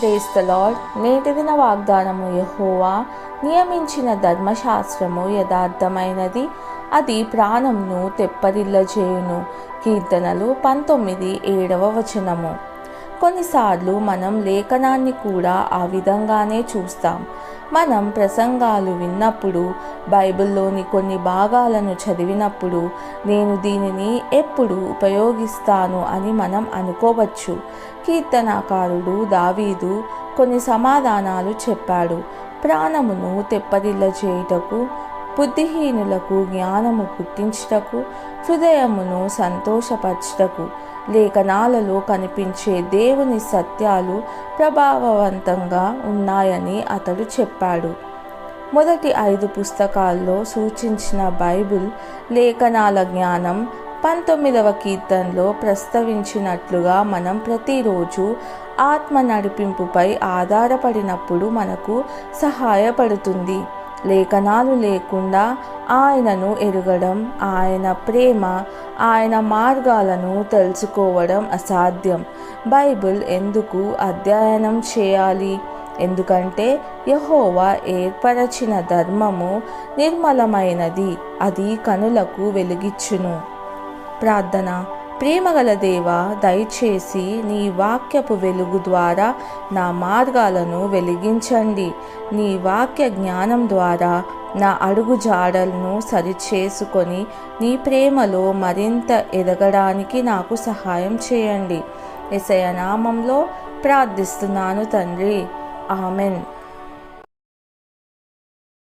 ప్రేస్త lord నేటి దిన వాగ్దానము యహోవా. నియమించిన ధర్మశాస్త్రము యథార్థమైనది. అది ప్రాణంను తెప్పరిల్లజేయును. కీర్తనలు పంతొమ్మిది ఏడవ వచనము. కొన్నిసార్లు మనం లేఖనాన్ని కూడా ఆ విధంగానే చూస్తాం. మనం ప్రసంగాలు విన్నప్పుడు బైబిల్లోని కొన్ని భాగాలను చదివినప్పుడు నేను దీనిని ఎప్పుడు ఉపయోగిస్తాను అని మనం అనుకోవచ్చు. కీర్తనాకారుడు దావీదు కొన్ని సమాధానాలు చెప్పాడు. ప్రాణమును తెప్పదిల్ల చేయుటకు బుద్ధిహీనులకు జ్ఞానము పుట్టించుటకు హృదయమును సంతోషపరచుటకు లేఖనాలలో కనిపించే దేవుని సత్యాలు ప్రభావవంతంగా ఉన్నాయని అతడు చెప్పాడు. మొదటి ఐదు పుస్తకాల్లో సూచించిన బైబిల్ లేఖనాల జ్ఞానం పంతొమ్మిదవ కీర్తనలో ప్రస్తావించినట్లుగా మనం ప్రతిరోజు ఆత్మ నడిపింపుపై ఆధారపడినప్పుడు మనకు సహాయపడుతుంది. లేఖనాలు లేకుండా ఆయనను ఎరగడం ఆయన ప్రేమ ఆయన మార్గాలను తెలుసుకోవడం అసాధ్యం. బైబిల్ ఎందుకు అధ్యయనం చేయాలి? ఎందుకంటే యహోవా ఏర్పరచిన ధర్మము నిర్మలమైనది అది కనులకు వెలుగిచ్చును. ప్రార్థన. ప్రేమగల దేవ దయచేసి నీ వాక్యపు వెలుగు ద్వారా నా మార్గాలను వెలిగించండి. నీ వాక్య జ్ఞానం ద్వారా నా అడుగు జాడలను సరిచేసుకొని నీ ప్రేమలో మరింత ఎదగడానికి నాకు సహాయం చేయండి. ఎసయనామంలో ప్రార్థిస్తున్నాను తండ్రి. ఆమెన్.